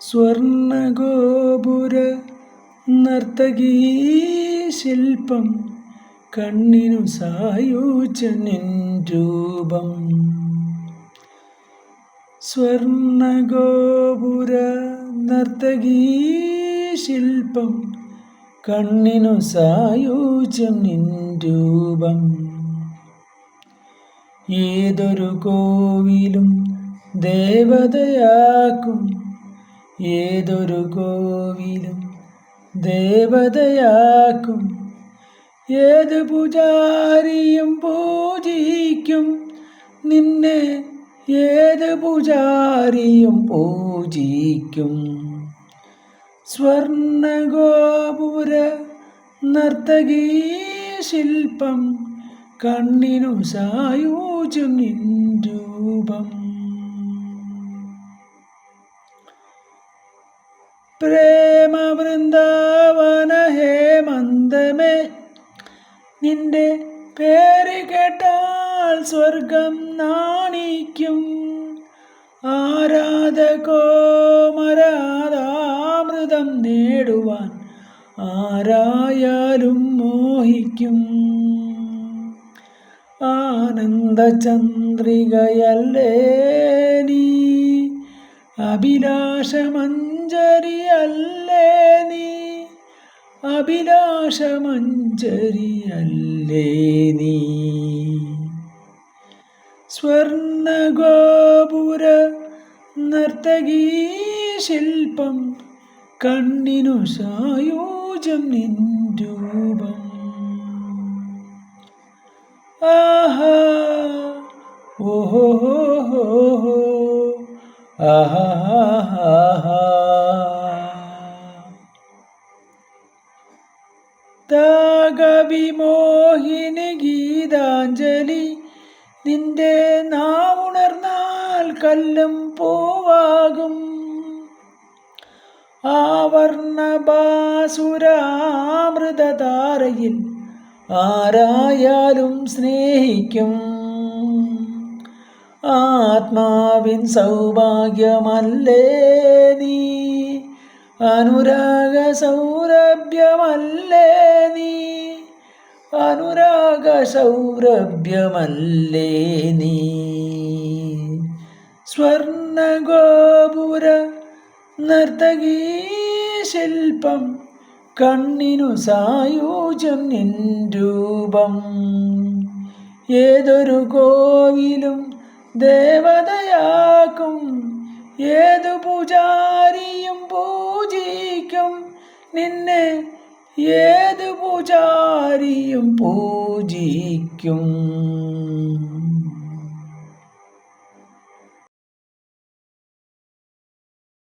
സ്വർണഗോപുര നർത്തകീ ശില്പം കണ്ണിനു സായൂചനിൻ രൂപം. സ്വർണഗോപുര നർത്തകീ ശില്പം കണ്ണിനു സായൂജ്യം നിൻ രൂപം. ഏതൊരു കോവിലും ദേവതയാക്കും ഏതൊരു കോവിലും ദേവതയാക്കും. ഏത് പൂജാരിയും പൂജിക്കും. നിന്നെ ഏത് പൂജാരിയും പൂജിക്കും. സ്വർണഗോപുര നർത്തകീ ശില്പം കണ്ണിനും സായൂജം നിൻ രൂപം. പ്രേമ വൃന്ദാവന ഹേമന്തമേ നിന്റെ പേര് കേട്ടാൽ സ്വർഗം നാണിക്കും. ആരാധകോമരാധാമൃതം നേടുവാൻ ആരായാലും മോഹിക്കും. ആനന്ദചന്ദ്രികയല്ലേ നീ? അഭിലാഷമഞ്ജരിയല്ലേ നീ? അഭിലാഷ മഞ്ചരിയല്ലേ നീ? സ്വർണഗോപുര നർത്തകീ ശില്പം കണ്ണിനു സായോജം നിൻ രൂപം ആഹാ ഓഹോ ആഹാ ആഹാ. താകവിമോഹിനി ഗീതാഞ്ജലി. നിന്റെ നാവുണർന്നാൽ കല്ലും പോവാകും. ആവർണബാസുരാമൃതധാരയിൽ ആരായാലും സ്നേഹിക്കും. ആത്മാവിൻ സൗഭാഗ്യമല്ലേ നീ? അനുരാഗ സൗരഭ്യമല്ലേ നീ? അനുരാഗ സൗരഭ്യമല്ലേ നീ? സ്വർണ ഗോപുര നർത്തകീ ശില്പം കണ്ണിനു സായൂജം നിൻ രൂപം. ഏതൊരു കോവിലും ദേവതയാക്കും ഏതു പൂജാരിയും പൂജിക്കും. നിന്നെ ഏതു പൂജാരിയും പൂജിക്കും.